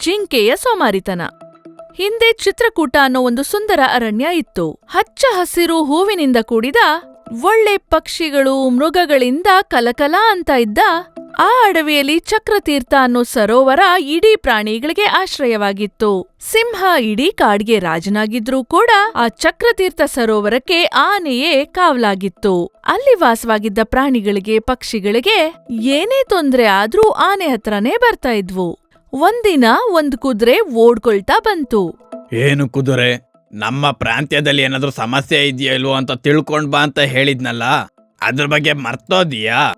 ಜಿಂಕೆಯ ಸೋಮಾರಿತನ. ಹಿಂದೆ ಚಿತ್ರಕೂಟ ಅನ್ನೋ ಒಂದು ಸುಂದರ ಅರಣ್ಯ ಇತ್ತು. ಹಚ್ಚ ಹಸಿರು ಹೂವಿನಿಂದ ಕೂಡಿದ ಒಳ್ಳೆ ಪಕ್ಷಿಗಳು, ಮೃಗಗಳಿಂದ ಕಲಕಲ ಅಂತ ಇದ್ದ ಆ ಅಡವಿಯಲ್ಲಿ ಚಕ್ರತೀರ್ಥ ಅನ್ನೋ ಸರೋವರ ಇಡೀ ಪ್ರಾಣಿಗಳಿಗೆ ಆಶ್ರಯವಾಗಿತ್ತು. ಸಿಂಹ ಇಡೀ ಕಾಡ್ಗೆ ರಾಜನಾಗಿದ್ರೂ ಕೂಡ ಆ ಚಕ್ರತೀರ್ಥ ಸರೋವರಕ್ಕೆ ಆನೆಯೇ ಕಾವಲಾಗಿತ್ತು. ಅಲ್ಲಿ ವಾಸವಾಗಿದ್ದ ಪ್ರಾಣಿಗಳಿಗೆ, ಪಕ್ಷಿಗಳಿಗೆ ಏನೇ ತೊಂದ್ರೆ ಆದ್ರೂ ಆನೆ ಹತ್ರನೇ ಬರ್ತಾ ಇದ್ವು. ಒಂದಿನ ಒಂದು ಕುದುರೆ ಓಡ್ಕೊಳ್ತಾ ಬಂತು. ಏನು ಕುದುರೆ? ನಮ್ಮ ಪ್ರಾಂತ್ಯದಲ್ಲಿ ಏನಾದ್ರೂ ಸಮಸ್ಯೆ ಇದೆಯೋ ಇಲ್ವೋ ಅಂತ ತಿಳ್ಕೊಂಡ್ ಬಾ ಅಂತ ಹೇಳಿದ್ನಲ್ಲ ಅದ್ರ ಬಗ್ಗೆ ಮರ್ತೋದಿಯಾ?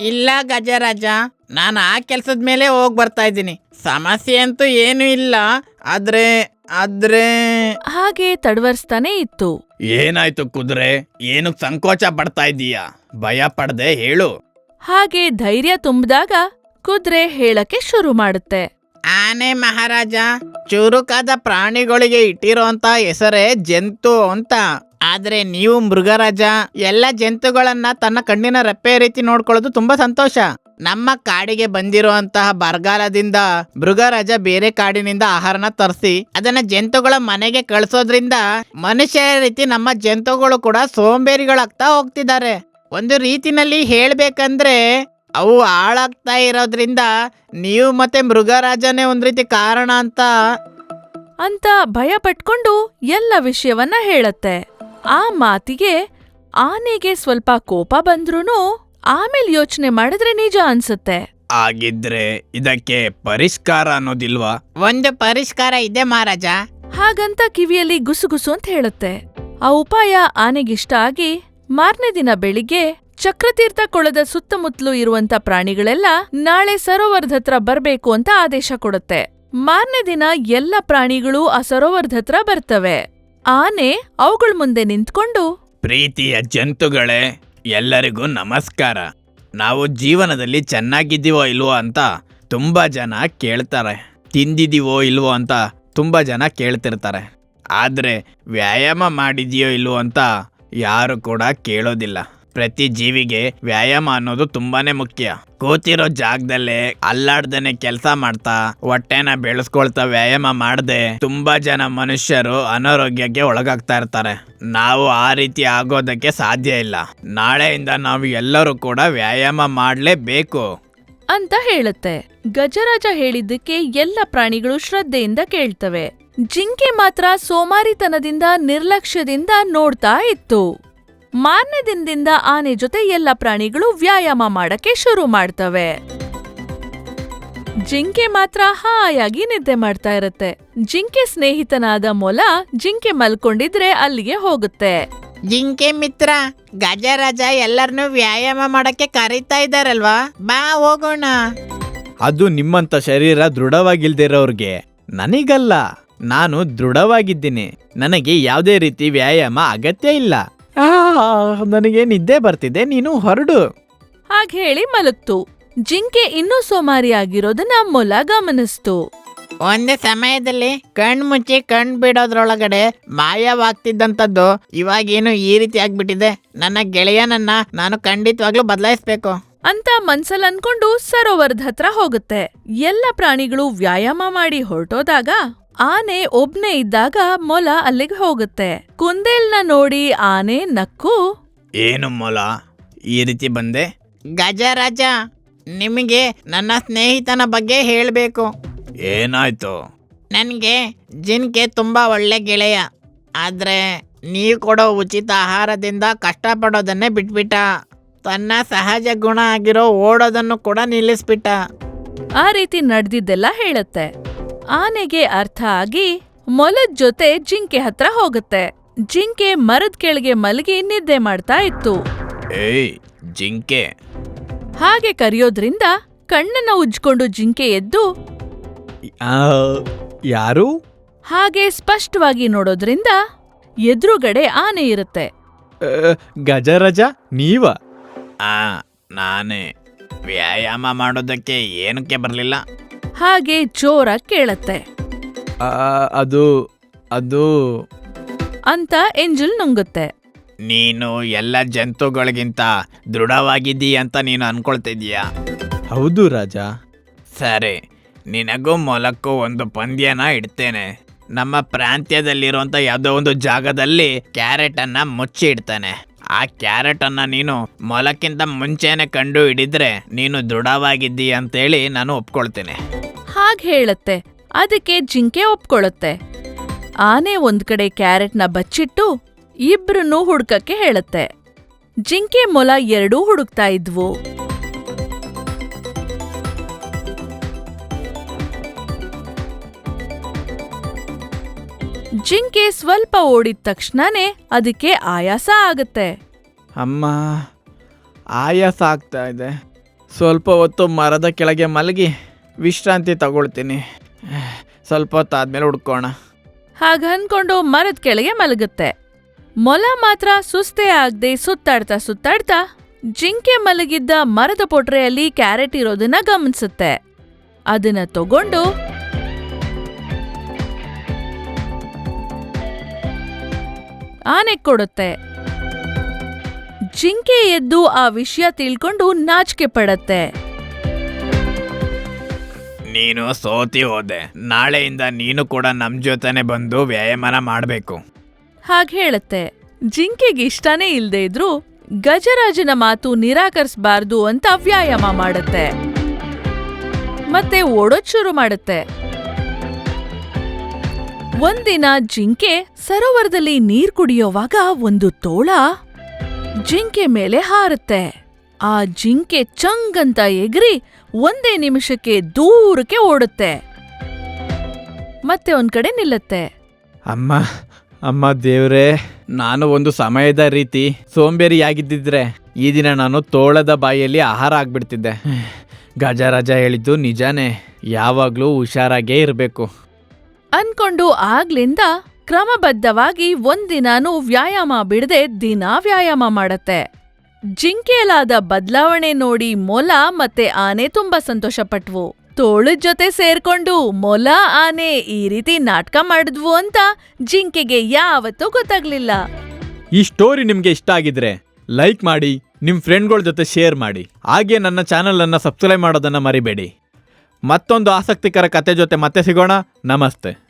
ಇಲ್ಲ ಗಜರಾಜ ನಾನು ಆ ಕೆಲ್ಸದ ಮೇಲೆ ಹೋಗಿ ಬರ್ತಾ ಇದ್ದೀನಿ. ಸಮಸ್ಯೆ ಅಂತೂ ಏನೂ ಇಲ್ಲ ಆದ್ರೆ ಆದ್ರೆ. ಹಾಗೆ ತಡವರ್ಸ್ತಾನೆ ಇತ್ತು. ಏನಾಯ್ತು ಕುದುರೆ? ಏನು ಸಂಕೋಚ ಪಡ್ತಾ ಇದ್ದೀಯಾ? ಭಯ ಪಡ್ದೆ ಹೇಳು. ಹಾಗೆ ಧೈರ್ಯ ತುಂಬಿದಾಗ ಕುದುರೆ ಹೇಳಕ್ಕೆ ಶುರು ಮಾಡುತ್ತೆ. ಆನೆ ಮಹಾರಾಜ, ಚುರುಕಾದ ಪ್ರಾಣಿಗಳಿಗೆ ಇಟ್ಟಿರೋಂತ ಹೆಸರೇ ಜಂತು ಅಂತ. ಆದ್ರೆ ನೀವು ಮೃಗರಾಜ, ಎಲ್ಲ ಜಂತುಗಳನ್ನ ತನ್ನ ಕಣ್ಣಿನ ರೆಪ್ಪೆ ರೀತಿ ನೋಡ್ಕೊಳ್ಳೋದು ತುಂಬಾ ಸಂತೋಷ. ನಮ್ಮ ಕಾಡಿಗೆ ಬಂದಿರುವಂತಹ ಬರಗಾಲದಿಂದ ಮೃಗರಾಜ ಬೇರೆ ಕಾಡಿನಿಂದ ಆಹಾರನ ತರಿಸಿ, ಅದನ್ನ ಜಂತುಗಳ ಮನೆಗೆ ಕಳಿಸೋದ್ರಿಂದ ಮನುಷ್ಯರ ರೀತಿ ನಮ್ಮ ಜಂತುಗಳು ಕೂಡ ಸೋಂಬೇರಿಗಳಾಗ್ತಾ ಹೋಗ್ತಿದ್ದಾರೆ. ಒಂದು ರೀತಿನಲ್ಲಿ ಹೇಳ್ಬೇಕಂದ್ರೆ ಅವು ಹಾಳಾಗ್ತಾ ಇರೋದ್ರಿಂದ ನೀವು ಮತ್ತೆ ಮೃಗರಾಜನೇ ಒಂದ್ ರೀತಿ ಕಾರಣ ಅಂತ ಅಂತ ಭಯ ಪಟ್ಕೊಂಡು ಎಲ್ಲ ವಿಷಯವನ್ನ ಹೇಳತ್ತೆ. ಆ ಮಾತಿಗೆ ಆನೆಗೆ ಸ್ವಲ್ಪ ಕೋಪ ಬಂದ್ರೂ ಆಮೇಲೆ ಯೋಚನೆ ಮಾಡಿದ್ರೆ ನಿಜ ಅನ್ಸುತ್ತೆ. ಆಗಿದ್ರೆ ಇದಕ್ಕೆ ಪರಿಷ್ಕಾರ ಅನ್ನೋದಿಲ್ವಾ? ಒಂದು ಪರಿಷ್ಕಾರ ಇದೆ ಮಹಾರಾಜ. ಹಾಗಂತ ಕಿವಿಯಲ್ಲಿ ಗುಸುಗುಸು ಅಂತ ಹೇಳುತ್ತೆ. ಆ ಉಪಾಯ ಆನೆಗಿಷ್ಟ ಆಗಿ ಮಾರನೇ ದಿನ ಬೆಳಿಗ್ಗೆ ಚಕ್ರತೀರ್ಥ ಕೊಳದ ಸುತ್ತಮುತ್ತಲು ಇರುವಂತ ಪ್ರಾಣಿಗಳೆಲ್ಲ ನಾಳೆ ಸರೋವರದ ಹತ್ರ ಬರ್ಬೇಕು ಅಂತ ಆದೇಶ ಕೊಡುತ್ತೆ. ಮಾರನೇ ದಿನ ಎಲ್ಲ ಪ್ರಾಣಿಗಳು ಆ ಸರೋವರದ ಹತ್ರ ಬರ್ತವೆ. ಆನೆ ಅವುಗಳ ಮುಂದೆ ನಿಂತ್ಕೊಂಡು, ಪ್ರೀತಿಯ ಜಂತುಗಳೇ, ಎಲ್ಲರಿಗೂ ನಮಸ್ಕಾರ. ನಾವು ಜೀವನದಲ್ಲಿ ಚೆನ್ನಾಗಿದ್ದೀವೋ ಇಲ್ವೋ ಅಂತ ತುಂಬಾ ಜನ ಕೇಳ್ತಾರೆ. ತಿಂದಿದೀವೋ ಇಲ್ವೋ ಅಂತ ತುಂಬಾ ಜನ ಕೇಳ್ತಿರ್ತಾರೆ. ಆದ್ರೆ ವ್ಯಾಯಾಮ ಮಾಡಿದೀಯೋ ಇಲ್ವೋ ಅಂತ ಯಾರು ಕೂಡ ಕೇಳೋದಿಲ್ಲ. ಪ್ರತಿ ಜೀವಿಗೆ ವ್ಯಾಯಾಮ ಅನ್ನೋದು ತುಂಬಾನೇ ಮುಖ್ಯ. ಕೂತಿರೋ ಜಾಗದಲ್ಲೇ ಅಲ್ಲಾಡ್ದೇನೆ ಕೆಲಸ ಮಾಡ್ತಾ, ಹೊಟ್ಟೆನ ಬೆಳೆಸ್ಕೊಳ್ತಾ ವ್ಯಾಯಾಮ ಮಾಡದೆ ತುಂಬಾ ಜನ ಮನುಷ್ಯರು ಅನಾರೋಗ್ಯಕ್ಕೆ ಒಳಗಾಗ್ತಾ ಇರ್ತಾರೆ. ನಾವು ಆ ರೀತಿ ಆಗೋದಕ್ಕೆ ಸಾಧ್ಯ ಇಲ್ಲ. ನಾಳೆಯಿಂದ ನಾವು ಎಲ್ಲರೂ ಕೂಡ ವ್ಯಾಯಾಮ ಮಾಡಲೇಬೇಕು. ಅಂತ ಹೇಳುತ್ತೆ. ಗಜರಾಜ ಹೇಳಿದ್ದಕ್ಕೆ ಎಲ್ಲ ಪ್ರಾಣಿಗಳು ಶ್ರದ್ಧೆಯಿಂದ ಕೇಳ್ತವೆ. ಜಿಂಕೆ ಮಾತ್ರ ಸೋಮಾರಿತನದಿಂದ ನಿರ್ಲಕ್ಷ್ಯದಿಂದ ನೋಡ್ತಾ ಇತ್ತು. ಮಾರನೇ ದಿನದಿಂದ ಆನೆ ಜೊತೆ ಎಲ್ಲ ಪ್ರಾಣಿಗಳು ವ್ಯಾಯಾಮ ಮಾಡಕ್ಕೆ ಶುರು ಮಾಡ್ತವೆ. ಜಿಂಕೆ ಮಾತ್ರ ಹಾಯಾಗಿ ನಿದ್ದೆ ಮಾಡ್ತಾ ಇರತ್ತೆ. ಜಿಂಕೆ ಸ್ನೇಹಿತನಾದ ಮೊಲ ಜಿಂಕೆ ಮಲ್ಕೊಂಡಿದ್ರೆ ಅಲ್ಲಿಗೆ ಹೋಗುತ್ತೆ. ಜಿಂಕೆ ಮಿತ್ರ ಗಜರಾಜ ಎಲ್ಲರನ್ನೂ ವ್ಯಾಯಾಮ ಮಾಡಕ್ಕೆ ಕರೀತಾ ಇದ್ದಾರಲ್ವಾ? ಬಾ ಹೋಗೋಣ. ಅದು ನಿಮ್ಮಂತ ಶರೀರ ದೃಢವಾಗಿಲ್ದಿರೋರ್ಗೆ ನನಗಲ್ಲ. ನಾನು ದೃಢವಾಗಿದ್ದೀನಿ. ನನಗೆ ಯಾವುದೇ ರೀತಿ ವ್ಯಾಯಾಮ ಅಗತ್ಯ ಇಲ್ಲ. ನನಗೆ ನಿದ್ದೆ ಬರ್ತಿದೆ ನೀನು ಹೊರಡು. ಹಾಗೆ ಹೇಳಿ ಮಲಗ್ತು. ಜಿಂಕೆ ಇನ್ನೂ ಸೋಮಾರಿ ಆಗಿರೋದನ್ನ ಮೊಲ ಗಮನಿಸ್ತು. ಒಂದೇ ಸಮಯದಲ್ಲಿ ಕಣ್ ಮುಚ್ಚಿ ಕಣ್ ಬಿಡೋದ್ರೊಳಗಡೆ ಮಾಯವಾಗ್ತಿದ್ದಂಥದ್ದು ಇವಾಗೇನು ಈ ರೀತಿ ಆಗ್ಬಿಟ್ಟಿದೆ. ನನ್ನ ಗೆಳೆಯನನ್ನ ನಾನು ಖಂಡಿತವಾಗ್ಲೂ ಬದಲಾಯಿಸ್ಬೇಕು. ಅಂತ ಮನ್ಸಲ್ ಅನ್ಕೊಂಡು ಸರೋವರದ ಹತ್ರ ಹೋಗುತ್ತೆ. ಎಲ್ಲ ಪ್ರಾಣಿಗಳು ವ್ಯಾಯಾಮ ಮಾಡಿ ಹೊರಟೋದಾಗ ಆನೆ ಒಬ್ನೇ ಇದ್ದಾಗ ಮೊಲ ಅಲ್ಲಿಗೆ ಹೋಗುತ್ತೆ. ಕುಂದೇಲ್ನ ನೋಡಿ ಆನೆ ನಕ್ಕು ಏನು ಮೊಲ? ಈ ರೀತಿ ಬಂದೆ? ಗಜರಾಜ ನಿಮಗೆ ನನ್ನ ಸ್ನೇಹಿತನ ಬಗ್ಗೆ ಹೇಳಬೇಕು. ಏನಾಯ್ತು? ನನಗೆ ಜಿನ್ಕೆ ತುಂಬ ಒಳ್ಳೆ ಗೆಳೆಯ. ಆದರೆ ನೀವು ಕೊಡೋ ಉಚಿತ ಆಹಾರದಿಂದ ಕಷ್ಟಪಡೋದನ್ನೇ ಬಿಟ್ಬಿಟ್ಟ. ತನ್ನ ಸಹಜ ಗುಣ ಆಗಿರೋ ಓಡೋದನ್ನು ಕೂಡ ನಿಲ್ಲಿಸ್ಬಿಟ್ಟ. ಆ ರೀತಿ ನಡೆದಿದ್ದೆಲ್ಲ ಹೇಳುತ್ತೆ. ಆನೆಗೆ ಅರ್ಥ ಆಗಿ ಮೊಲದ ಜೊತೆ ಜಿಂಕೆ ಹತ್ರ ಹೋಗುತ್ತೆ. ಜಿಂಕೆ ಮರದ ಕೆಳಗೆ ಮಲಗಿ ನಿದ್ದೆ ಮಾಡ್ತಾ ಇತ್ತು. ಏಯ್ ಜಿಂಕೆ. ಹಾಗೆ ಕರೆಯೋದ್ರಿಂದ ಕಣ್ಣನ್ನ ಉಜ್ಕೊಂಡು ಜಿಂಕೆ ಎದ್ದು ಆ, ಯಾರು? ಹಾಗೆ ಸ್ಪಷ್ಟವಾಗಿ ನೋಡೋದ್ರಿಂದ ಎದುರುಗಡೆ ಆನೆ ಇರುತ್ತೆ. ಗಜರಜ ನೀವ? ಆ ನಾನೇ. ವ್ಯಾಯಾಮ ಮಾಡೋದಕ್ಕೆ ಏನಕ್ಕೆ ಬರಲಿಲ್ಲ? ಹಾಗೆ ಜೋರ ಕೇಳತ್ತೆ. ಅದು ಅದು. ಅಂತ ಎಂಜಲ್ ನುಂಗುತ್ತೆ. ನೀನು ಎಲ್ಲ ಜಂತುಗಳಿಗಿಂತ ದೃಢವಾಗಿದ್ದೀಯ ಅಂತ ನೀನು ಅನ್ಕೊಳ್ತಿದ್ದೀಯಾ? ಹೌದು ರಾಜ. ಸರಿ ನಿನಗೂ ಮೊಲಕ್ಕೂ ಒಂದು ಪಂದ್ಯನ ಇಡ್ತೇನೆ. ನಮ್ಮ ಪ್ರಾಂತ್ಯದಲ್ಲಿರುವಂತ ಯಾವುದೋ ಒಂದು ಜಾಗದಲ್ಲಿ ಕ್ಯಾರೆಟ್ ಅನ್ನ ಮುಚ್ಚಿ ಇಡ್ತಾನೆ. ಆ ಕ್ಯಾರೆಟ್ ಅನ್ನ ನೀನು ಮೊಲಕ್ಕಿಂತ ಮುಂಚೆನೆ ಕಂಡು ಹಿಡಿದ್ರೆ ನೀನು ದೃಢವಾಗಿದ್ದೀಯ ಅಂತೇಳಿ ನಾನು ಒಪ್ಕೊಳ್ತೇನೆ. ಹಾಗ್ ಹೇಳತ್ತೆ. ಅದಕ್ಕೆ ಜಿಂಕೆ ಒಪ್ಕೊಳ್ಳುತ್ತೆ ಆನೆ ಒಂದ್ ಕಡೆ ಕ್ಯಾರೆಟ್ನ ಬಚ್ಚಿಟ್ಟು ಇಬ್ರನ್ನೂ ಹುಡ್ಕಕ್ಕೆ ಹೇಳತ್ತೆ. ಜಿಂಕೆ ಮೊಲ ಎರಡೂ ಹುಡುಕ್ತಾ ಇದ್ವು. ಜಿಂಕೆ ಸ್ವಲ್ಪ ಓಡಿದ ತಕ್ಷಣನೇ ಅದಕ್ಕೆ ಆಯಾಸ ಆಗುತ್ತೆ. ಅಮ್ಮ, ಆಯಾಸ ಆಗ್ತಾ ಇದೆ. ಸ್ವಲ್ಪ ಹೊತ್ತು ಮರದ ಕೆಳಗೆ ಮಲಗಿ. ವಿಶ್ರಾಂತಿ ತಗೊಳ್ತೀನಿ. ಸ್ವಲ್ಪ ಹೊತ್ತಾದ್ಮೇಲೆ ಹುಡ್ಕೋಣ. ಹಾಗನ್ಕೊಂಡು ಮರದ ಕೆಳಗೆ ಮಲಗುತ್ತೆ. ಮೊಲ ಮಾತ್ರ ಸುಸ್ತೇ ಆಗದೆ ಸುತ್ತಾಡ್ತಾ ಸುತ್ತಾಡ್ತಾ ಜಿಂಕೆ ಮಲಗಿದ್ದ ಮರದ ಪೊಟ್ರೆಯಲ್ಲಿ ಕ್ಯಾರೆಟ್ ಇರೋದನ್ನ ಗಮನಿಸುತ್ತೆ. ಅದನ್ನ ತಗೊಂಡು ಆನೆ ಕೊಡುತ್ತೆ. ಜಿಂಕೆ ಎದ್ದು ಆ ವಿಷಯ ತಿಳ್ಕೊಂಡು ನಾಚಿಕೆ ಪಡತ್ತೆ. ನೀನು ಸೋತಿ ಹೋದೆ. ನಾಳೆಯಿಂದ ನೀನು ಕೂಡ ನಮ್ಮ ಜೊತೆನೆ ಬಂದು ವ್ಯಾಯಾಮನ ಮಾಡಬೇಕು. ಹಾಗೆ ಹೇಳುತ್ತೆ. ಜಿಂಕೆಗೆ ಇಷ್ಟನೇ ಇಲ್ದೇ ಇದ್ರೂ ಗಜರಾಜನ ಮಾತು ನಿರಾಕರಿಸಬಾರ್ದು ಅಂತ ವ್ಯಾಯಾಮ ಮಾಡುತ್ತೆ. ಮತ್ತೆ ಓಡೋದ್ ಶುರು ಮಾಡುತ್ತೆ. ಒಂದಿನ ಜಿಂಕೆ ಸರೋವರದಲ್ಲಿ ನೀರ್ ಕುಡಿಯೋವಾಗ ಒಂದು ತೋಳ ಜಿಂಕೆ ಮೇಲೆ ಹಾರುತ್ತೆ. ಆ ಜಿಂಕೆ ಚಂಗಂತ ಎಗರಿ ಒಂದೇ ನಿಮಿಷಕ್ಕೆ ದೂರಕ್ಕೆ ಓಡುತ್ತೆ. ಮತ್ತೆ ಒಂದ್ ಕಡೆ ನಿಲ್ಲತ್ತೆ. ಅಮ್ಮ ಅಮ್ಮ ದೇವ್ರೇ ನಾನು ಒಂದು ಸಮಯದ ರೀತಿ ಸೋಂಬೇರಿಯಾಗಿದ್ದಿದ್ರೆ ಈ ದಿನ ನಾನು ತೋಳದ ಬಾಯಲ್ಲಿ ಆಹಾರ ಆಗ್ಬಿಡ್ತಿದ್ದೆ. ಗಜರಾಜ ಹೇಳಿದ್ದು ನಿಜಾನೇ ಯಾವಾಗ್ಲೂ ಹುಷಾರಾಗೇ ಇರಬೇಕು. ಅನ್ಕೊಂಡು ಆಗ್ಲಿಂದ ಕ್ರಮಬದ್ಧವಾಗಿ ಒಂದಿನಾನು ವ್ಯಾಯಾಮ ಬಿಡದೆ ದಿನಾ ವ್ಯಾಯಾಮ ಮಾಡತ್ತೆ. ಜಿಂಕೆಲಾದ ಬದಲಾವಣೆ ನೋಡಿ ಮೊಲ ಮತ್ತೆ ಆನೆ ತುಂಬಾ ಸಂತೋಷಪಟ್ವು. ತೋಳದ ಜೊತೆ ಸೇರ್ಕೊಂಡು ಮೊಲ, ಆನೆ ಈ ರೀತಿ ನಾಟಕ ಮಾಡಿದ್ವು ಅಂತ ಜಿಂಕೆಗೆ ಯಾವತ್ತೂ ಗೊತ್ತಾಗ್ಲಿಲ್ಲ. ಈ ಸ್ಟೋರಿ ನಿಮಗೆ ಇಷ್ಟ ಆಗಿದ್ರೆ ಲೈಕ್ ಮಾಡಿ ನಿಮ್ಮ ಫ್ರೆಂಡ್ಗಳ ಜೊತೆ ಶೇರ್ ಮಾಡಿ. ಹಾಗೆ ನನ್ನ ಚಾನಲನ್ನು ಸಬ್ಸ್ಕ್ರೈಬ್ ಮಾಡೋದನ್ನು ಮರಿಬೇಡಿ. ಮತ್ತೊಂದು ಆಸಕ್ತಿಕರ ಕತೆ ಜೊತೆ ಮತ್ತೆ ಸಿಗೋಣ. ನಮಸ್ತೆ.